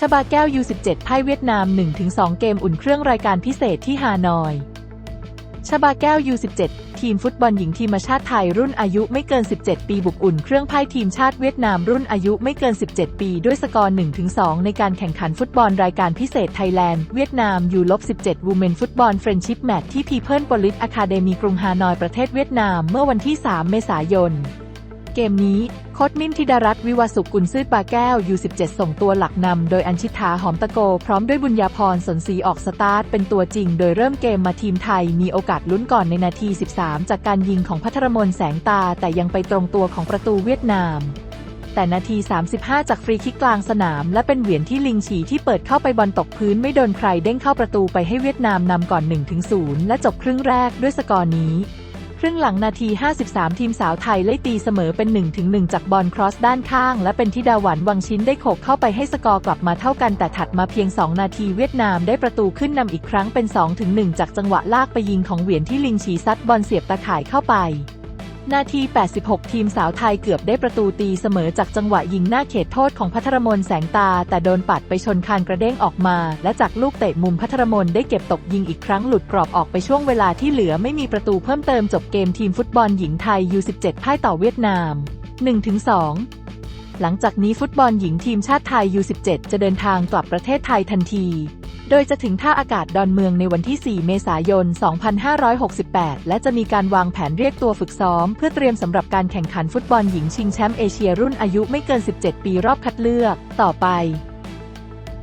ชบาแก้ว U17 พ่ายเวียดนาม 1-2 เกมอุ่นเครื่องรายการพิเศษที่ฮานอย ชบาแก้ว U17 ทีมฟุตบอลหญิงทีมชาติไทยรุ่นอายุไม่เกิน 17 ปีบุกอุ่นเครื่องพ่ายทีมชาติเวียดนามรุ่นอายุไม่เกิน 17 ปีด้วยสกอร์ 1-2 ในการแข่งขันฟุตบอลรายการพิเศษไทยแลนด์เวียดนาม U17 Women Football Friendship Match ที่ People Police Academy กรุงฮานอยประเทศเวียดนามเมื่อวันที่ 3 เมษายน เกมนี้โค้ชมิมธิดารัตวิวสุกุลซืดปาแก้ว U17 ส่งตัวหลักนำโดยอัญชิตาหอมตะโก พร้อมด้วยบุญญาพรสนศรีออกสตาร์ท เป็นตัวจริง โดยเริ่มเกมมาทีมไทยมีโอกาสลุ้นก่อนในนาที 13 จากการยิงของพัทรมนแสงตา แต่ยังไปตรงตัวของประตูเวียดนาม แต่นาที 35 จากฟรีคิกกลางสนาม และเป็นเหวียนที่ลิงฉีที่เปิดเข้าไปบอลตกพื้นไม่โดนใครเด้งเข้าประตูไปให้เวียดนามนำก่อน 1-0 และจบครึ่งแรกด้วยสกอร์นี้ ครึ่งหลังนาที 53 ทีมสาวไทยไล่ตีเสมอเป็น 1-1 จากบอลครอสด้านข้าง และเป็นทิดาหวันวังชิ้นได้โขกเข้าไปให้สกอร์กลับมาเท่ากันแต่ถัดมาเพียง 2 นาทีเวียดนามได้ประตูขึ้นนำอีกครั้งเป็น 2-1 จากจังหวะลากไปยิงของเหวียนที่ลิงฉีซัดบอลเสียบตะข่ายเข้าไป นาที 86 ทีมสาวไทยเกือบได้ประตูตีเสมอจากจังหวะยิงหน้าเขตโทษของพัทรมนแสงตา แต่โดนปัดไปชนคานกระเด้งออกมา และจากลูกเตะมุมพัทรมนได้เก็บตกยิงอีกครั้งหลุดกรอบออกไปช่วงเวลาที่เหลือไม่มีประตูเพิ่มเติมจบเกมทีมฟุตบอลหญิงไทย U17 พ่ายต่อเวียดนาม 1-2 หลังจากนี้ฟุตบอลหญิงทีมชาติไทย U17 จะเดินทางกลับประเทศไทยทันที โดยจะถึงท่าอากาศดอนเมืองในวันที่ 4 เมษายน 2568 และจะมีการวางแผนเรียกตัวฝึกซ้อม เพื่อเตรียมสำหรับการแข่งขันฟุตบอลหญิงชิงแชมป์เอเชียรุ่นอายุไม่เกิน 17 ปีรอบคัดเลือก ต่อไป